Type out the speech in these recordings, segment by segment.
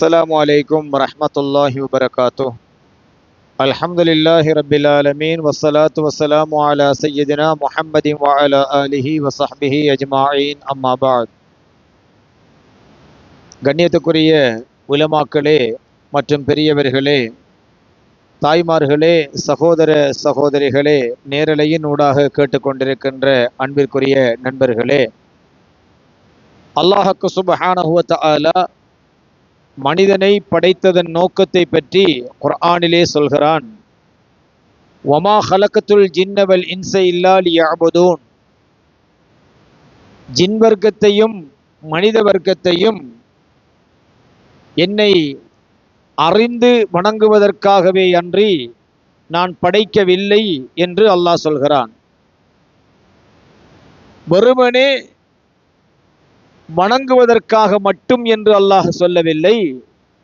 السلام عليكم ورحمة الله وبركاته الحمد لله رب العالمين والصلاة والسلام على سيدنا محمد وعلى آله وصحبه أجمعين أما بعد கண்ணியத்துக்குரிய உலமாக்களே மற்றும் பெரியவர்களே தாய்மார்களே சகோதர சகோதரிகளே நேரலையின் ஊடாக கேட்டுக்கொண்டிருக்கின்ற அன்பிற்குரிய நண்பர்களே அல்லாஹக்கு சுபஹானஹுவ தஆலா மனிதனை படைத்ததன் நோக்கத்தை பற்றி குர்ஆனிலே சொல்கிறான். ஒமா ஹலக்கத்துல் ஜின்னவல் இன்சை இல்லா யாபதூன் ஜின் வர்க்கத்தையும் மனித வர்க்கத்தையும் என்னை அறிந்து வணங்குவதற்காகவே அன்றி நான் படைக்கவில்லை என்று அல்லாஹ் சொல்கிறான். வெறுமனே வணங்குவதற்காக மட்டும் என்று அல்லாஹ் சொல்லவில்லை.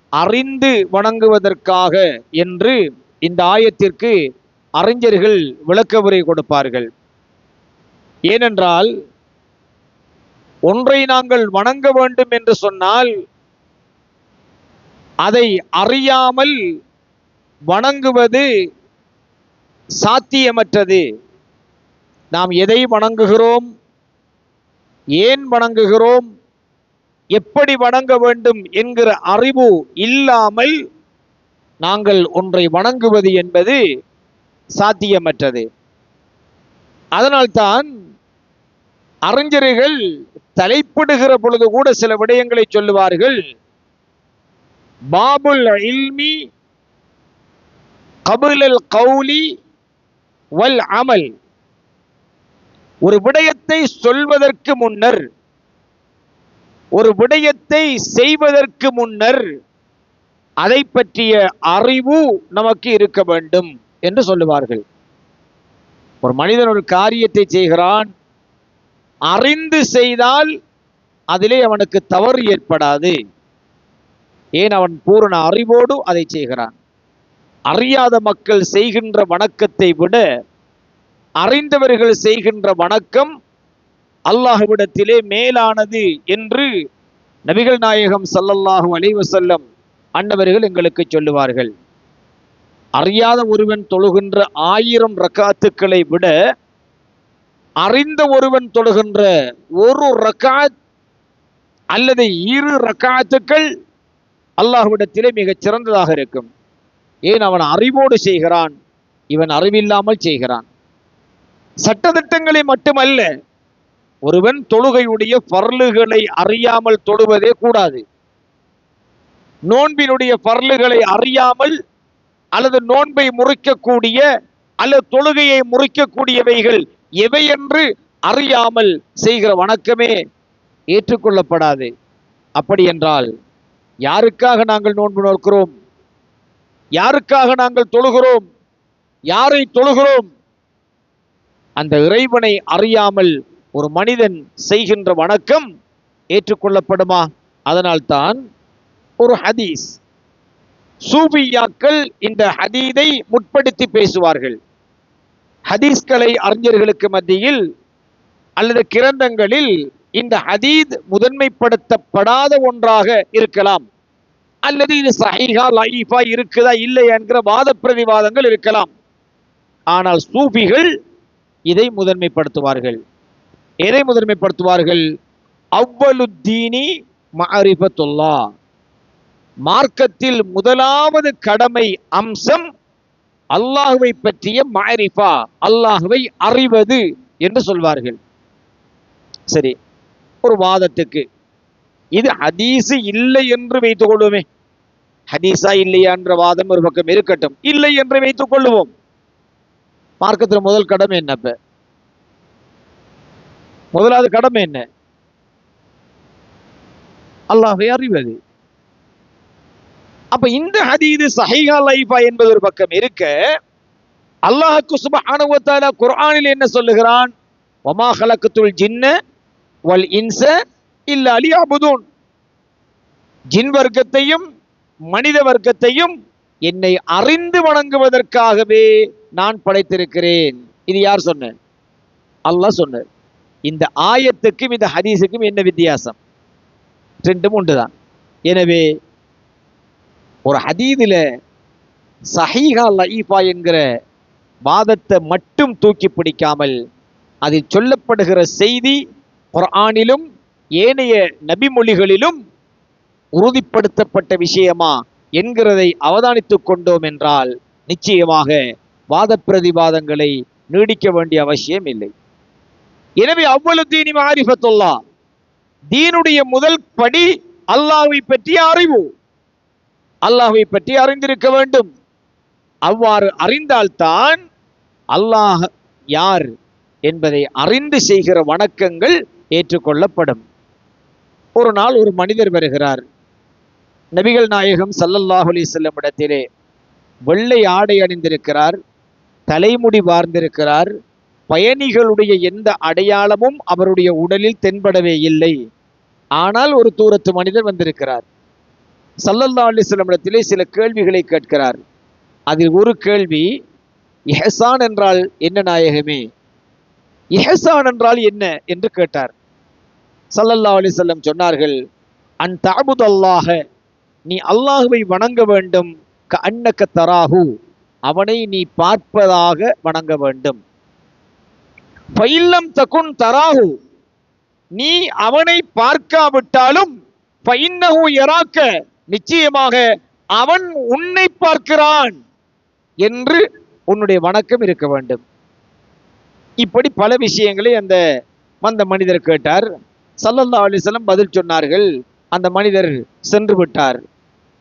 அறிந்து வணங்குவதற்காக என்று இந்த ஆயத்திற்கு அறிஞர்கள் விளக்க உரை கொடுப்பார்கள். ஏனென்றால் ஒன்றை நாங்கள் வணங்க வேண்டும் என்று சொன்னால் அதை அறியாமல் வணங்குவது சாத்தியமற்றது. நாம் எதை வணங்குகிறோம்? ஏன் வணங்குகிறோம்? எப்படி வணங்க வேண்டும் என்கிற அறிவு இல்லாமல் நாங்கள் ஒன்றை வணங்குவது என்பது சாத்தியமற்றது. அதனால்தான் அறிஞர்கள் தலைப்பிடுகிற பொழுது கூட சில விடயங்களை சொல்லுவார்கள். பாபுல் இல்மி கபுலல் கௌலி வல் அமல். ஒரு விடயத்தை சொல்வதற்கு முன்னர் ஒரு விடயத்தை செய்வதற்கு முன்னர் அதை பற்றிய அறிவு நமக்கு இருக்க வேண்டும் என்று சொல்லுவார்கள். ஒரு மனிதன் ஒரு காரியத்தை செய்கிறான் அறிந்து செய்தால் அதிலே அவனுக்கு தவறு ஏற்படாது. ஏன்? அவன் பூரண அறிவோடு அதை செய்கிறான். அறியாத மக்கள் செய்கின்ற வணக்கத்தை விட அறிந்தவர்கள் செய்கின்ற வணக்கம் அல்லாஹுவிடத்திலே மேலானது என்று நபிகள் நாயகம் சல்லல்லாஹும் அலைவசல்லம் அன்னவர்கள் எங்களுக்கு சொல்லுவார்கள். அறியாத ஒருவன் தொழுகின்ற ஆயிரம் ரக்காத்துக்களை விட அறிந்த ஒருவன் தொழுகின்ற ஒரு ரக்காத் அல்லது இரு ரக்காத்துக்கள் அல்லாஹ்விடத்திலே மிகச் சிறந்ததாக இருக்கும். ஏன் அவன் அறிவோடு செய்கிறான்? இவன் அறிவில்லாமல் செய்கிறான். சட்டத்திட்டங்களை மட்டுமல்ல ஒருவன் தொழுகையுடைய பர்லுகளை அறியாமல் தொழுவதே கூடாது. நோன்பினுடைய பர்லுகளை அறியாமல் அல்லது நோன்பை முறிக்கக்கூடிய அல்லது தொழுகையை முறிக்கக்கூடியவைகள் எவை என்று அறியாமல் செய்கிற வணக்கமே ஏற்றுக்கொள்ளப்படாது. அப்படி என்றால் யாருக்காக நாங்கள் நோன்பு நோக்கிறோம்? யாருக்காக நாங்கள் தொழுகிறோம்? யாரை தொழுகிறோம்? அந்த இறைவனை அறியாமல் ஒரு மனிதன் செய்கின்ற வணக்கம் ஏற்றுக்கொள்ளப்படுமா? அதனால்தான் ஒரு ஹதீஸ். சூபியாக்கள் இந்த ஹதீதை முற்படுத்தி பேசுவார்கள். ஹதீஸ்களை அறிஞர்களுக்கு மத்தியில் அல்லது கிரந்தங்களில் இந்த ஹதீத் முதன்மைப்படுத்தப்படாத ஒன்றாக இருக்கலாம். அல்லது இது சஹிஹா லைஃபா இருக்குதா இல்லை என்கிற வாத பிரதிவாதங்கள் இருக்கலாம். ஆனால் சூபிகள் இதை முதன்மைப்படுத்துவார்கள். எதை முதன்மைப்படுத்துவார்கள்? அவ்வலுத்தீனி மஅரிஃபத்துல்லா மார்க்கத்தில் முதலாவது கடமை அம்சம் அல்லாஹுவை பற்றிய மாரிஃபா அல்லாஹுவை அறிவது என்று சொல்வார்கள். சரி ஒரு வாதத்துக்கு. இது ஹதீஸ் இல்லை என்று வைத்துக் கொள்வோமே. ஹதீஸா இல்லையா என்ற வாதம் ஒரு பக்கம் இருக்கட்டும். இல்லை என்று வைத்துக் கொள்ளுவோம் மார்க்கத்தில் முதல் கடமை என்னப்ப முதலாவது கடமை என்ன? அல்லாஹை அறிவது. அப்ப இந்த ஹதீது சஹீஹா லைஃபா என்பது ஒரு பக்கம் இருக்க அல்லாஹுக்கு சுபஹானஹு குர்ஆனில் என்ன சொல்லுகிறான்? வமா ஹலக்கத்துல் ஜின்ன வல் இன்ச இல்லா லியஅபுதூன் ஜின் வர்க்கத்தையும் மனித வர்க்கத்தையும் என்னை அறிந்து வணங்குவதற்காகவே நான் படைத்திருக்கிறேன். இது யார் சொன்ன? அல்லாஹ் சொன்னார் இந்த ஆயத்துக்கும் இந்த ஹதீஸுக்கும் என்ன வித்தியாசம்? ரெண்டும் உண்டுதான் எனவே ஒரு ஹதீதில் சஹீஹா லஈஃபா என்கிற வாதத்தை மட்டும் தூக்கி பிடிக்காமல் அதில் சொல்லப்படுகிற செய்தி குரானிலும் ஏனைய நபிமொழிகளிலும் உறுதிப்படுத்தப்பட்ட விஷயமா என்கிறதை அவதானித்துக் கொண்டோம் என்றால் நிச்சயமாக வாத பிரதிவாதங்களை நீடிக்க வேண்டிய அவசியம் இல்லை. எனவே அவ்வளவு தீனி மாரிஃபத்துல்லா தீனுடைய முதல் படி அல்லாஹை பற்றி அறிவு. அல்லாஹை பற்றி அறிந்திருக்க வேண்டும். அவ்வாறு அறிந்தால்தான் அல்லாஹ் யார் என்பதை அறிந்து செய்கிற வணக்கங்கள் ஏற்றுக்கொள்ளப்படும். ஒரு நாள் ஒரு மனிதர் வருகிறார். நபிகள் நாயகம் சல்லல்லாஹு அலைஹி இடத்திலே வெள்ளை ஆடை அணிந்திருக்கிறார். தலைமுடி வார்ந்திருக்கிறார். பயணிகளுடைய எந்த அடையாளமும் அவருடைய உடலில் தென்படவே இல்லை. ஆனால் ஒரு தூரத்து மனிதர் வந்திருக்கிறார். சல்லல்லா அலிஸ்லமிடத்திலே இடத்திலே சில கேள்விகளை கேட்கிறார். அதில் ஒரு கேள்வி எஹசான் என்றால் என்ன நாயகமே? எஹசான் என்றால் என்ன என்று கேட்டார். சல்லல்லா அலிசல்லம் சொன்னார்கள் அன் தாபுதல்லாக நீ அல்லாஹுவை வணங்க வேண்டும் க அன்னக்க தராகு அவனை நீ பார்ப்பதாக வணங்க வேண்டும். பயில்லம் தகுன் தராகு நீ அவனை பார்க்காவிட்டாலும் பைன்னகு எராக்க நிச்சயமாக அவன் உன்னை பார்க்கிறான் என்று உன்னுடைய வணக்கம் இருக்க வேண்டும். இப்படி பல விஷயங்களை அந்த வந்த மனிதர் கேட்டார். சல்லல்லா அலிசல்லம் பதில் சொன்னார்கள். அந்த மனிதர் சென்று விட்டார்.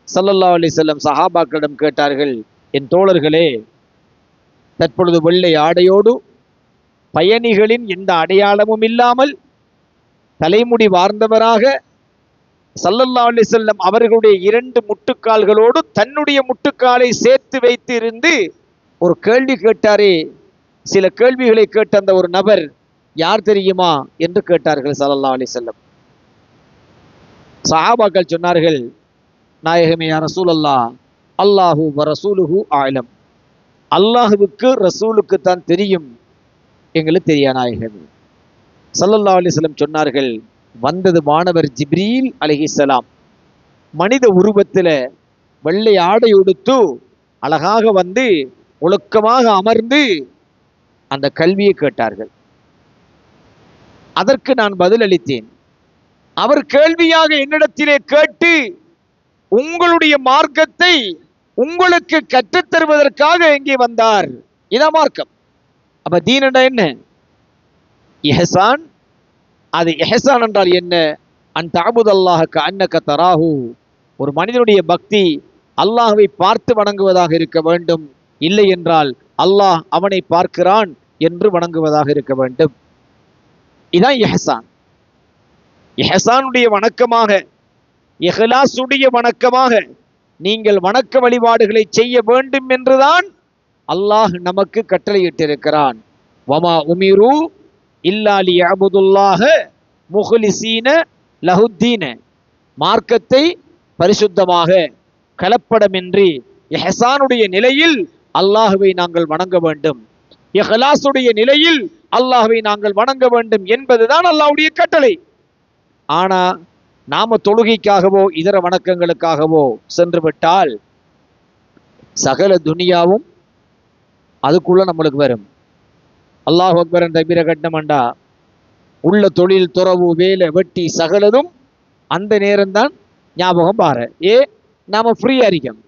சல்லல்லா அலிசல்லம் சஹாபாக்களிடம் கேட்டார்கள் என் தோழர்களே தற்பொழுது வெள்ளை ஆடையோடு பயணிகளின் எந்த அடையாளமும் இல்லாமல் தலைமுடி வார்ந்தவராக சல்லல்லா அலிசல்லம் அவர்களுடைய இரண்டு முட்டுக்கால்களோடு தன்னுடைய முட்டுக்காலை சேர்த்து வைத்து இருந்து ஒரு கேள்வி கேட்டாரே. சில கேள்விகளை கேட்ட அந்த ஒரு நபர் யார் தெரியுமா என்று கேட்டார்கள் சல்லல்லா அலிசல்லம் சஹாபாக்கள் சொன்னார்கள் நாயகமே ரசூல் அல்லாஹூ அல்லாஹு வ ஆலம் அல்லாஹுவுக்கு ரசூலுக்கு தான் தெரியும். எங்களுக்கு தெரியா நாயகமே சல்லல்லா அலிஸ்லம் சொன்னார்கள் வந்தது மாணவர் ஜிப்ரீல் அலிஹிசலாம் மனித உருவத்தில் வெள்ளை ஆடை உடுத்து அழகாக வந்து ஒழுக்கமாக அமர்ந்து அந்த கல்வியை கேட்டார்கள். அதற்கு நான் பதிலளித்தேன் அவர் கேள்வியாக என்னிடத்திலே கேட்டு உங்களுடைய மார்க்கத்தை உங்களுக்கு கற்றுத்தருவதற்காக இங்கே வந்தார்? இத மார்க்கம். அப்ப தீனண்டா என்ன? எஹசான். அது எஹசான் என்றால் என்ன? அன் தாபுத் அல்லாஹுக்கு அன்னக்க தராஹு. ஒரு மனிதனுடைய பக்தி அல்லாஹுவை பார்த்து வணங்குவதாக இருக்க வேண்டும். இல்லை என்றால் அல்லாஹ் அவனை பார்க்கிறான் என்று வணங்குவதாக இருக்க வேண்டும். இதான் எஹசான். எஹசானுடைய வணக்கமாக எஹலாசுடைய வணக்கமாக நீங்கள் வணக்க வழிபாடுகளை செய்ய வேண்டும் என்றுதான் அல்லாஹ் நமக்கு கட்டளையிட்டிருக்கிறான். வமா உமிரு இல்லாலி அபுதுல்லாஹ முஹ்லிசீன லஹுத்தீன. மார்க்கத்தை பரிசுத்தமாக கலப்படமின்றி எஹசானுடைய நிலையில் அல்லாஹுவை நாங்கள் வணங்க வேண்டும். எஹலாசுடைய நிலையில் அல்லாஹுவை நாங்கள் வணங்க வேண்டும் என்பதுதான் அல்லாஹுடைய கட்டளை. ஆனா நாம தொழுகைக்காகவோ இதர வணக்கங்களுக்காகவோ சென்று விட்டால் சகல துனியாவும் அதுக்குள்ள நம்மளுக்கு வரும். அல்லாஹ் அக்பரன் தபிர கட்டமண்டா உள்ள தொழில் துறவு வேலை வெட்டி சகலதும் அந்த நேரம்தான் ஞாபகம் பாரு. ஏ நாம ஃப்ரீயா இருக்கோம்.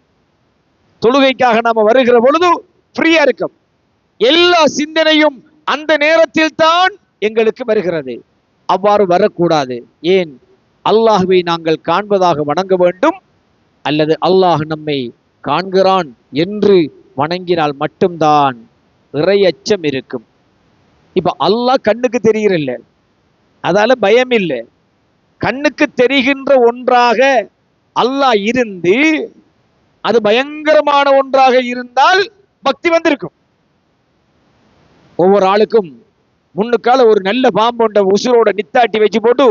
தொழுகைக்காக நாம வருகிற பொழுது ஃப்ரீயா இருக்கும். எல்லா சிந்தனையும் அந்த நேரத்தில் தான் எங்களுக்கு வருகிறது. அவ்வாறு வரக்கூடாது. ஏன்? அல்லாஹுவை நாங்கள் காண்பதாக வணங்க வேண்டும். அல்லது அல்லாஹ் நம்மை காண்கிறான் என்று வணங்கினால் மட்டும்தான் இறை அச்சம் இருக்கும். இப்ப அல்லாஹ் கண்ணுக்கு தெரிகிறல்ல அதால பயம் இல்லை கண்ணுக்கு தெரிகின்ற ஒன்றாக அல்லாஹ் இருந்து அது பயங்கரமான ஒன்றாக இருந்தால் பக்தி வந்திருக்கும். ஒவ்வொரு ஆளுக்கும் முன்னுக்கால ஒரு நல்ல பாம்பு உண்ட உசுரோட நித்தாட்டி வச்சு போட்டு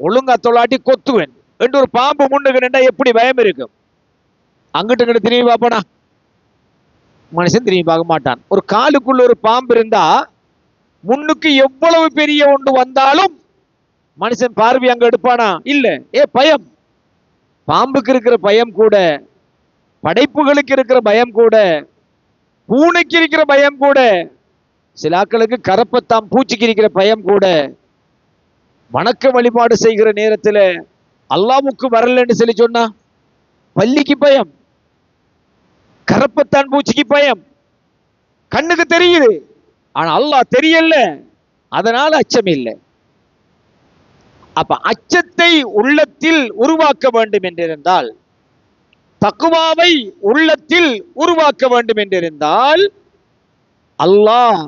ஒழுங்கா தொள்ளாட்டி கொத்துவேன். என்று ஒரு பாம்பு முன்னுக்கு நின்றா எப்படி பயம் இருக்கும்? அங்கிட்ட இங்கிட்டு திரும்பி பார்ப்பனா மனுஷன் திரும்பி பார்க்க மாட்டான். ஒரு காலுக்குள்ள ஒரு பாம்பு இருந்தா முன்னுக்கு எவ்வளவு பெரிய ஒன்று வந்தாலும் மனுஷன் பார்வை அங்க எடுப்பானா? இல்ல. ஏ பயம். பாம்புக்கு இருக்கிற பயம் கூட படைப்புகளுக்கு இருக்கிற பயம் கூட பூனைக்கு இருக்கிற பயம் கூட சில ஆக்களுக்கு கரப்பத்தாம் பூச்சிக்கு இருக்கிற பயம் கூட வணக்க வழிபாடு செய்கிற நேரத்துல அல்லாமுக்கு வரலன்னு சொல்லி சொன்னா பள்ளிக்கு பயம். கரப்பத்தான் பூச்சிக்கு பயம். கண்ணுக்கு தெரியுது. ஆனா அல்லாஹ் தெரியல. அதனால அச்சம் இல்லை. அப்ப அச்சத்தை உள்ளத்தில் உருவாக்க வேண்டும் என்றிருந்தால் தக்குவாவை உள்ளத்தில் உருவாக்க வேண்டும் என்றிருந்தால் அல்லாஹ்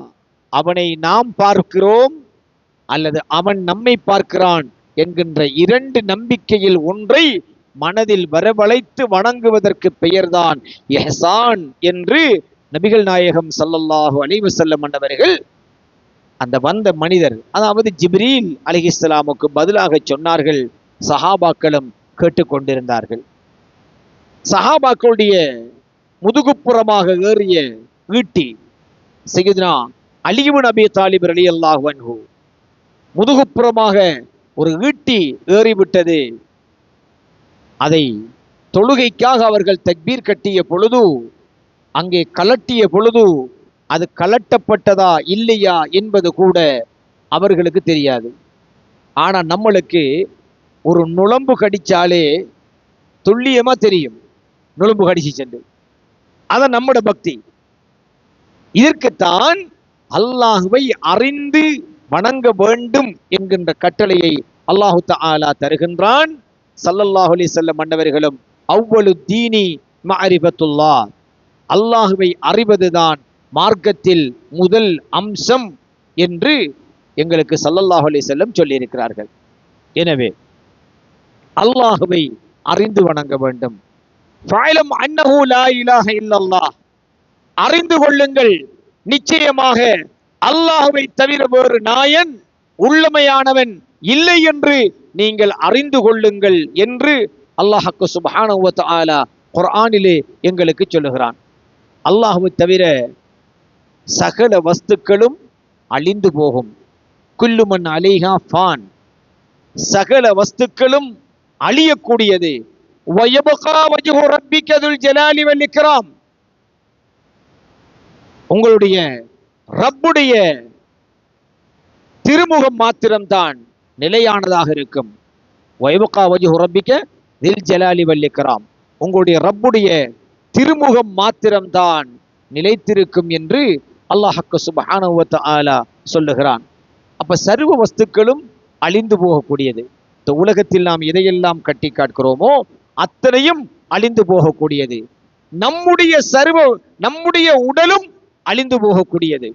அவனை நாம் பார்க்கிறோம் அல்லது அவன் நம்மை பார்க்கிறான் என்கின்ற இரண்டு நம்பிக்கையில் ஒன்றை மனதில் வரவழைத்து வணங்குவதற்கு பெயர்தான் எஹசான் என்று நபிகள் நாயகம் சல்லல்லாஹு அலைவு செல்லம் அன்னவர்கள் அந்த வந்த மனிதர் அதாவது ஜிப்ரீல் அலிஹிஸ்லாமுக்கு பதிலாக சொன்னார்கள் சஹாபாக்களும் கேட்டுக்கொண்டிருந்தார்கள். சஹாபாக்களுடைய முதுகுப்புறமாக ஏறிய ஈட்டி செய்யுதுனா அலிபு நபி தாலிப் அலி அல்லாஹ் முதுகுப்புறமாக ஒரு ஈட்டி ஏறிவிட்டது. அதை தொழுகைக்காக அவர்கள் தக்பீர் கட்டிய பொழுது அங்கே கலட்டிய பொழுது அது கலட்டப்பட்டதா இல்லையா என்பது கூட அவர்களுக்கு தெரியாது. ஆனா நம்மளுக்கு ஒரு நுழம்பு கடிச்சாலே துல்லியமா தெரியும். நுழம்பு கடிச்சு சென்று. அதான் நம்மட பக்தி. இதற்குத்தான் அல்லாஹுவை அறிந்து வணங்க வேண்டும் என்கின்ற கட்டளையை அல்லாஹு தாலா தருகின்றான். சல்லல்லாஹ் அலி வஸல்லம் மன்னவர்களும் அவ்வளு தீனி மரிபத்துல்லா அல்லாஹுவை அறிவதுதான் மார்க்கத்தில் முதல் அம்சம் என்று எங்களுக்கு சல்லல்லாஹ் அலி செல்லம் சொல்லியிருக்கிறார்கள். எனவே அல்லாஹுவை அறிந்து வணங்க வேண்டும். ஃபஅலம் அன்னஹு லா இலாஹ அறிந்து கொள்ளுங்கள். நிச்சயமாக அல்லாஹுவை தவிர வேறு நாயன் உள்ளமையானவன் இல்லை என்று நீங்கள் அறிந்து கொள்ளுங்கள் என்று அல்லாஹக்கு சுப்ஹானஹு ஆலா தஆலா குர்ஆனிலே எங்களுக்கு சொல்லுகிறான். அல்லாஹுவை தவிர சகல வஸ்துக்களும் அழிந்து போகும். குல்லுமன் அலிஹா ஃபான். சகல வஸ்துக்களும் அழியக்கூடியது. வயபகா உங்களுடைய ரப்புடைய திருமுகம் மாத்திரம்தான். நிலையானதாக இருக்கும். வைபகா வஜ்ஹு தில் ஜலாலி வல்லிக்கிறாம் உங்களுடைய ரப்புடைய திருமுகம் மாத்திரம்தான் நிலைத்திருக்கும் என்று அல்லாஹக்கு சுபஹானுவத்த ஆலா சொல்லுகிறான். அப்ப சர்வ வஸ்துக்களும் அழிந்து போகக்கூடியது. இந்த உலகத்தில் நாம் எதையெல்லாம் கட்டி காட்கிறோமோ அத்தனையும் அழிந்து போகக்கூடியது. நம்முடைய சர்வ நம்முடைய உடலும் அழிந்து போகக்கூடியது.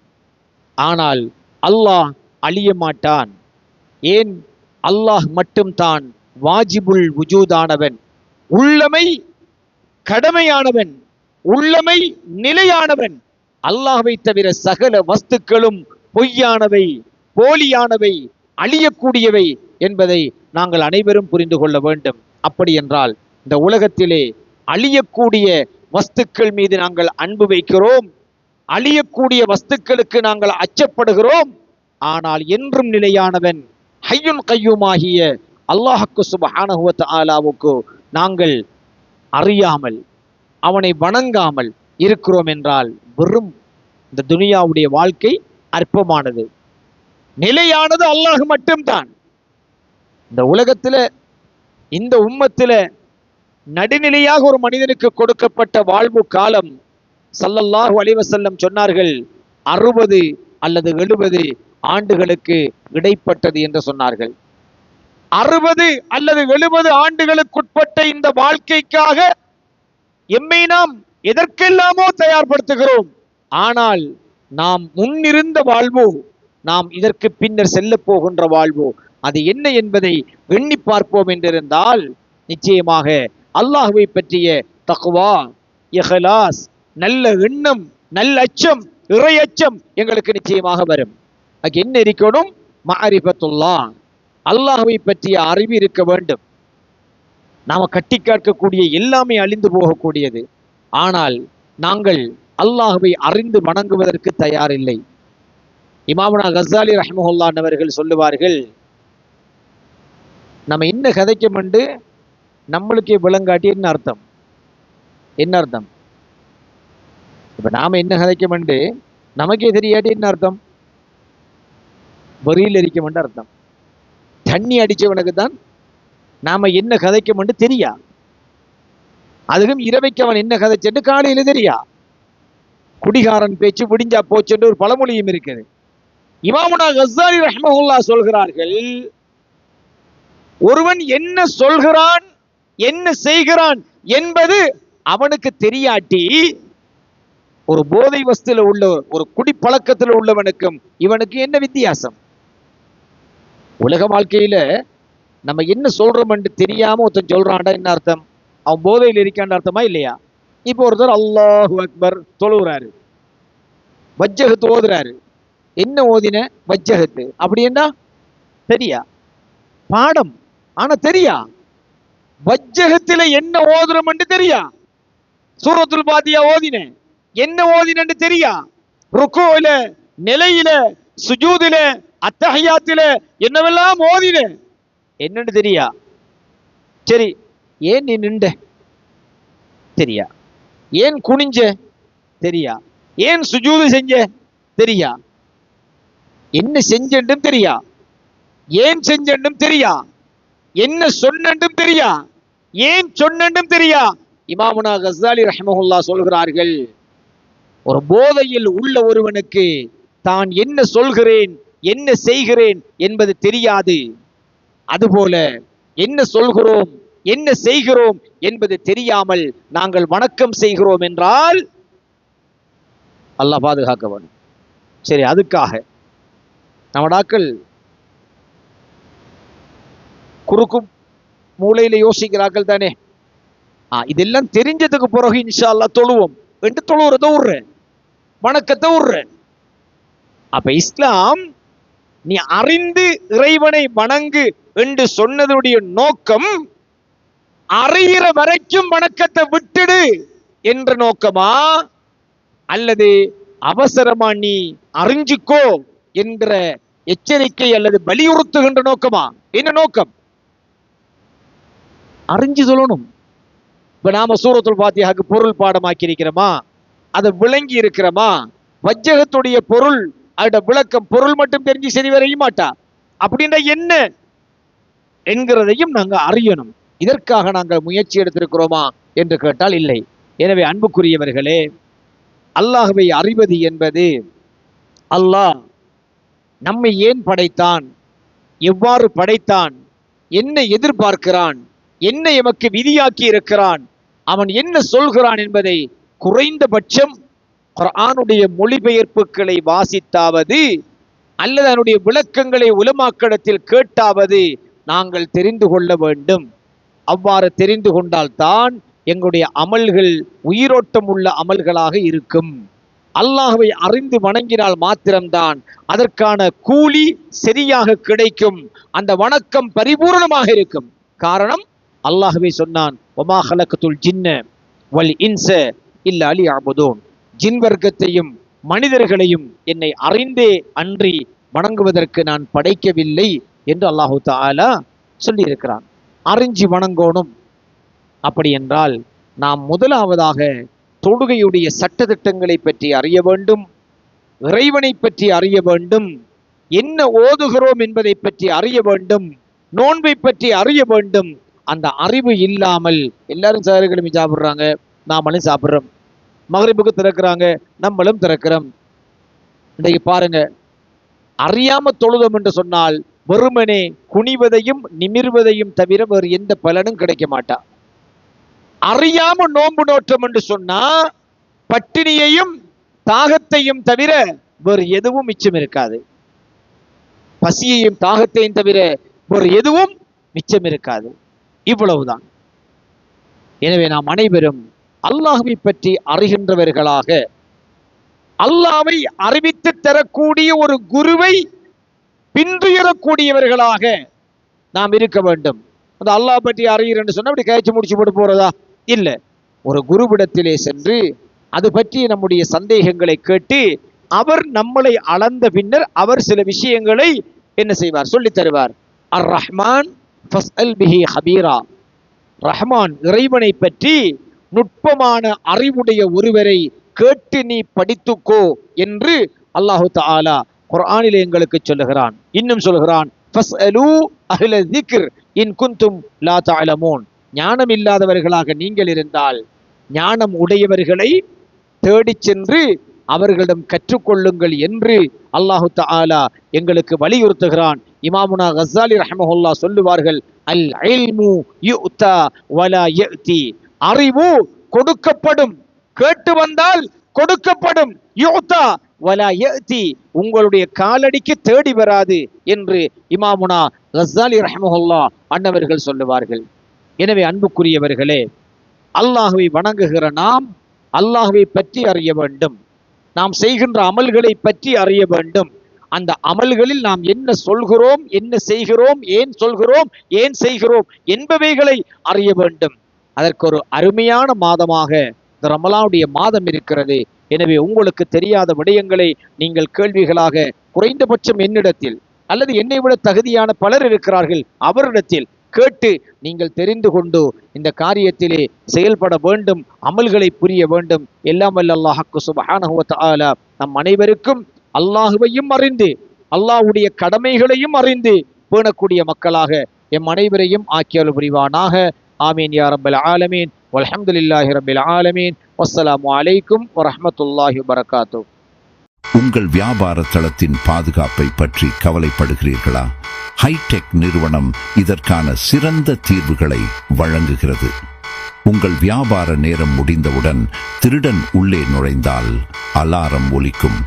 ஆனால் அல்லாஹ் அழிய மாட்டான். ஏன் அல்லாஹ் மட்டும்தான் வாஜிபுல் வுஜூதானவன்? உள்ளமை கடமையானவன் உள்ளமை நிலையானவன். அல்லாஹை தவிர சகல வஸ்துக்களும் பொய்யானவை போலியானவை அழியக்கூடியவை என்பதை நாங்கள் அனைவரும் புரிந்து கொள்ள வேண்டும். அப்படி என்றால் இந்த உலகத்திலே அழியக்கூடிய வஸ்துக்கள் மீது நாங்கள் அன்பு வைக்கிறோம். அழியக்கூடிய வஸ்துக்களுக்கு நாங்கள் அச்சப்படுகிறோம். ஆனால் என்றும் நிலையானவன் ஹையுன் கையுமாகிய அல்லாஹ்க்கு சுபஹானஹு ஆலாவுக்கு நாங்கள் அறியாமல் அவனை வணங்காமல் இருக்கிறோம் என்றால் வெறும் இந்த துனியாவுடைய வாழ்க்கை அற்பமானது. நிலையானது அல்லாஹ் மட்டும்தான். இந்த உலகத்துல இந்த உம்மத்துல நடுநிலையாக ஒரு மனிதனுக்கு கொடுக்கப்பட்ட வாழ்வு காலம் சல்லல்லாஹு அலிவசல்லம் சொன்னார்கள் அறுபது அல்லது எழுபது ஆண்டுகளுக்கு இடைப்பட்டது என்று சொன்னார்கள். அறுபது அல்லது எழுபது ஆண்டுகளுக்குட்பட்ட இந்த வாழ்க்கைக்காக எம்மை நாம் எதற்கெல்லாமோ தயார்படுத்துகிறோம். ஆனால் நாம் முன்னிருந்த வாழ்வோ நாம் இதற்கு பின்னர் செல்ல போகின்ற வாழ்வோ அது என்ன என்பதை எண்ணி பார்ப்போம் என்றிருந்தால் நிச்சயமாக அல்லாஹுவை பற்றிய தக்வா எஹலாஸ் நல்ல எண்ணம் நல்ல அச்சம் இறை அச்சம் எங்களுக்கு நிச்சயமாக வரும். அதுக்கு என்ன இருக்கணும்? மாரிபத்துல்லா. அல்லாஹுவை பற்றிய அறிவு இருக்க வேண்டும். நாம கட்டி கேட்கக்கூடிய எல்லாமே அழிந்து போகக்கூடியது. ஆனால் நாங்கள் அல்லாஹுவை அறிந்து வணங்குவதற்கு தயாரில்லை. இமாமுனா கசாலி ரஹ்மஹுல்லான் அவர்கள் சொல்லுவார்கள் நம்ம என்ன கதைக்கமெண்டு நம்மளுக்கே விளங்காட்டி என்ன அர்த்தம்? என்ன அர்த்தம்? இப்போ நாம என்ன கதைக்கமெண்டு நமக்கே தெரியாட்டி என்ன அர்த்தம்? வரியில் இருக்கவன் அர்த்தம். தண்ணி அடிச்சவனுக்கு தான் நாம என்ன கதைக்கமெண்டு தெரியா? அதுக்கும் இரவைக்கு அவன் என்ன கதைச்சென்று காலையில் தெரியா? குடிகாரன் பேச்சு விடிஞ்சா போச்சுன்னு ஒரு பழமொழியும் இருக்குது. இமாமுனா கஸ்ஸாலி ரஹ்மஹுல்லா சொல்கிறார்கள் ஒருவன் என்ன சொல்கிறான் என்ன செய்கிறான் என்பது அவனுக்கு தெரியாட்டி ஒரு போதை வஸ்துல உள்ள ஒரு குடிப்பழக்கத்தில் உள்ளவனுக்கும் இவனுக்கு என்ன வித்தியாசம்? உலக வாழ்க்கையில நம்ம என்ன சொல்றோம்னு தெரியாம ஒருத்தன் சொல்றான்டா என்ன அர்த்தம்? அவன் போதையில் இருக்கான்ற அர்த்தமா இல்லையா? இப்போ ஒருத்தர் அல்லாஹு அக்பர் தொழுகிறாரு வஜ்ஜகத்து ஓதுறாரு. என்ன ஓதின? வஜ்ஜகத்து அப்படி என்ன? தெரியா? பாடம். ஆனா தெரியா? வஜ்ஜகத்துல என்ன ஓதுறோம்னு தெரியா? சூரத்துல் பாத்தியா ஓதினேன் என்ன ஓதினன்ட்டு தெரியா? ருக்கோல நிலையில சுஜூதில அத்தகையாத்திலே என்னவெல்லாம் ஓதின? என்னன்னு தெரியா? சரி ஏன் நீ நின்ற? தெரியா. ஏன் குனிஞ்ச? தெரியா. ஏன் சுஜூது செஞ்ச? தெரியா. என்ன செஞ்சண்டும் தெரியா. ஏன் செஞ்சண்டும் தெரியா. என்ன சொன்னண்டும் தெரியா. ஏன் சொன்னண்டும் தெரியா. இமாமுனா கசாலி ரஹமஹுல்லா சொல்கிறார்கள் ஒரு போதையில் உள்ள ஒருவனுக்கு தான் என்ன சொல்கிறேன்? என்ன செய்கிறேன் என்பது தெரியாது. அதுபோல என்ன சொல்கிறோம் என்ன செய்கிறோம் என்பது தெரியாமல் நாங்கள் வணக்கம் செய்கிறோம் என்றால் அல்லாஹ் பாதுகாக்க வேணும் சரி அதுக்காக நம்மடாக்கள் குறுக்கும் மூளையில யோசிக்கிறார்கள் தானே. ஆ இதெல்லாம் தெரிஞ்சதுக்கு பிறகு இன்ஷா அல்லாஹ் தொழுவோம். என்று தொழுவுறத விடுறேன் வணக்கத்தை விடுறேன் அப்ப இஸ்லாம் நீ அறிந்து இறைவனை வணங்கு என்று சொன்னதுடைய நோக்கம் அறிகிற வரைக்கும் வணக்கத்தை விட்டுடு என்ற நோக்கமா? அல்லது அவசரமா நீ அறிஞ்சுக்கோ என்ற எச்சரிக்கை அல்லது வலியுறுத்துகின்ற நோக்கமா? என்ன நோக்கம்? அறிஞ்சு சொல்லணும். இப்ப நாம சூரத்துல் பாத்தியாக்கு பொருள் பாடமாக்கி இருக்கிறோமா அதை விளங்கி இருக்கிறோமா வஜ்ஜகத்துடைய பொருள் அதோட விளக்கம் பொருள் மட்டும் தெரிஞ்சு சரி வரைய மாட்டா. அப்படின்ற என்ன? என்கிறதையும் நாங்கள் அறியணும். இதற்காக நாங்கள் முயற்சி எடுத்திருக்கிறோமா என்று கேட்டால் இல்லை. எனவே அன்புக்குரியவர்களே அல்லாஹுவை அறிவது என்பது அல்லாஹ் நம்மை ஏன் படைத்தான்? எவ்வாறு படைத்தான்? என்ன எதிர்பார்க்கிறான்? என்ன எமக்கு விதியாக்கி இருக்கிறான்? அவன் என்ன சொல்கிறான் என்பதை குறைந்தபட்சம் குரானுடைய மொழிபெயர்ப்புகளை வாசித்தாவது அல்லது அதனுடைய விளக்கங்களை உலமாக்கடத்தில் கேட்டாவது நாங்கள் தெரிந்து கொள்ள வேண்டும். அவ்வாறு தெரிந்து கொண்டால்தான் எங்களுடைய அமல்கள் உயிரோட்டம் உள்ள அமல்களாக இருக்கும். அல்லாஹுவை அறிந்து வணங்கினால் மாத்திரம்தான் அதற்கான கூலி சரியாக கிடைக்கும். அந்த வணக்கம் பரிபூரணமாக இருக்கும். காரணம் அல்லாஹுவை சொன்னான் ஒமா ஹலக்கத்துல் ஜின்ன வல் இன்ச இல்ல அலி ஆபுதோன் ஜின் வர்க்கத்தையும் மனிதர்களையும் என்னை அறிந்தே அன்றி வணங்குவதற்கு நான் படைக்கவில்லை என்று அல்லாஹு தாலா சொல்லியிருக்கிறான். அறிஞ்சு வணங்கணும். அப்படி என்றால் நாம் முதலாவதாக தொழுகையுடைய சட்டத்திட்டங்களை பற்றி அறிய வேண்டும். இறைவனை பற்றி அறிய வேண்டும். என்ன ஓதுகிறோம் என்பதை பற்றி அறிய வேண்டும். நோன்பை பற்றி அறிய வேண்டும். அந்த அறிவு இல்லாமல் எல்லாரும் சாறுகளுமே சாப்பிடுறாங்க நாமளும் சாப்பிடுறோம். மகரிப்புக்கு திறக்கிறாங்க நம்மளும் திறக்கிறோம். இன்றைக்கு பாருங்க அறியாம தொழுதம் என்று சொன்னால் வெறுமனே குனிவதையும் நிமிர்வதையும் தவிர வேறு எந்த பலனும் கிடைக்க மாட்டா. அறியாம நோன்பு நோற்றம் என்று சொன்னா பட்டினியையும் தாகத்தையும் தவிர வேறு எதுவும் மிச்சம் இருக்காது. பசியையும் தாகத்தையும் தவிர வேறு எதுவும் மிச்சம் இருக்காது. இவ்வளவுதான். எனவே நாம் அனைவரும் அல்லாஹுவை பற்றி அறிகின்றவர்களாக அல்லாவை அறிவித்து தரக்கூடிய ஒரு குருவை பின்துயரக்கூடியவர்களாக நாம் இருக்க வேண்டும். அந்த அல்லாஹ் பற்றி அறிகிறேன்னு சொன்னா அப்படி கழிச்சு முடிச்சு போட்டு போறதா? இல்லை. ஒரு குருவிடத்திலே சென்று அது பற்றி நம்முடைய சந்தேகங்களை கேட்டு அவர் நம்மளை அளந்த பின்னர் அவர் சில விஷயங்களை என்ன செய்வார்? சொல்லி தருவார். அர் ரஹ்மான் ஃபஸ்அல் பிஹி ஹபீரா. ரஹ்மான் இறைவனை பற்றி நுட்பமான அறிவுடைய ஒருவரை கேட்டு நீ படித்துக்கோ என்று அல்லாஹு தாலா குரானிலே எங்களுக்கு சொல்லுகிறான். இன்னும் சொல்கிறான் இன் குந்தும் லா ஞானம் இல்லாதவர்களாக நீங்கள் இருந்தால் ஞானம் உடையவர்களை தேடிச் சென்று அவர்களிடம் கற்றுக்கொள்ளுங்கள் என்று அல்லாஹு தாலா எங்களுக்கு வலியுறுத்துகிறான். இமாமுனா கஸ்ஸாலி ரஹமஹுல்லா சொல்லுவார்கள் அல் இல்மு யுக்தா வலா யஅதி. அறிவு கொடுக்கப்படும். கேட்டு வந்தால் கொடுக்கப்படும். யுக்தா வலா ஏத்தி உங்களுடைய காலடிக்கு தேடி வராது என்று இமாமுனா ரசாலி ரஹமஹுல்லா அன்னவர்கள் சொல்லுவார்கள். எனவே அன்புக்குரியவர்களே அல்லாஹுவை வணங்குகிற நாம் அல்லாஹுவை பற்றி அறிய வேண்டும். நாம் செய்கின்ற அமல்களை பற்றி அறிய வேண்டும். அந்த அமல்களில் நாம் என்ன சொல்கிறோம் என்ன செய்கிறோம் ஏன் சொல்கிறோம் ஏன் செய்கிறோம் என்பவைகளை அறிய வேண்டும். அதற்கு ஒரு அருமையான மாதமாக இந்த ரமலானுடைய மாதம் இருக்கிறது. எனவே உங்களுக்கு தெரியாத விடயங்களை நீங்கள் கேள்விகளாக குறைந்தபட்சம் என்னிடத்தில் அல்லது என்னை விட தகுதியான பலர் இருக்கிறார்கள் அவரிடத்தில் கேட்டு நீங்கள் தெரிந்து கொண்டு இந்த காரியத்திலே செயல்பட வேண்டும் அமல்களை புரிய வேண்டும். எல்லாம் வல்ல அல்லாஹ்க்கு நம் அனைவருக்கும் அல்லாஹுவையும் அறிந்து அல்லாஹ்வுடைய கடமைகளையும் அறிந்து பேணக்கூடிய மக்களாக எம் அனைவரையும் ஆக்கியல் புரிவானாக. ஆமீன் யா ரப்பல் ஆலமீன். வல்ஹம்துலில்லாஹி ரபில் ஆலமீன். வஸ்ஸலாமு அலைக்கும் வரஹ்மத்துல்லாஹி வரகாத்து உங்கள் வியாபார தளத்தின் பாதுகாப்பை பற்றி கவலைப்படுகிறீர்களா? ஹைடெக் நிறுவனம் இதற்கான சிறந்த தீர்வுகளை வழங்குகிறது. உங்கள் வியாபார நேரம் முடிந்தவுடன் திருடன் உள்ளே நுழைந்தால் அலாரம் ஒலிக்கும்.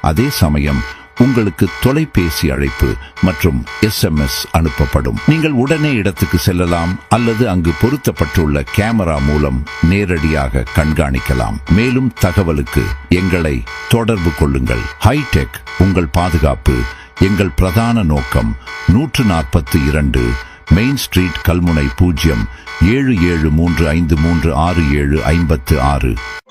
அதே சமயம் உங்களுக்கு தொலைபேசி அழைப்பு மற்றும் எஸ்எம்எஸ் அனுப்பப்படும். நீங்கள் உடனே இடத்துக்கு செல்லலாம் அல்லது அங்கு பொருத்தப்பட்டுள்ள கேமரா மூலம் நேரடியாக கண்காணிக்கலாம். மேலும் தகவலுக்கு எங்களை தொடர்பு கொள்ளுங்கள். ஹைடெக் உங்கள் பாதுகாப்பு எங்கள் பிரதான நோக்கம் நூற்று நாற்பத்தி இரண்டு மெயின் ஸ்ட்ரீட் கல்முனை பூஜ்ஜியம் ஏழு ஏழு மூன்று ஐந்து மூன்று ஆறு ஏழு ஐம்பத்து ஆறு.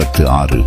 ஐம்பத்து ஆறு.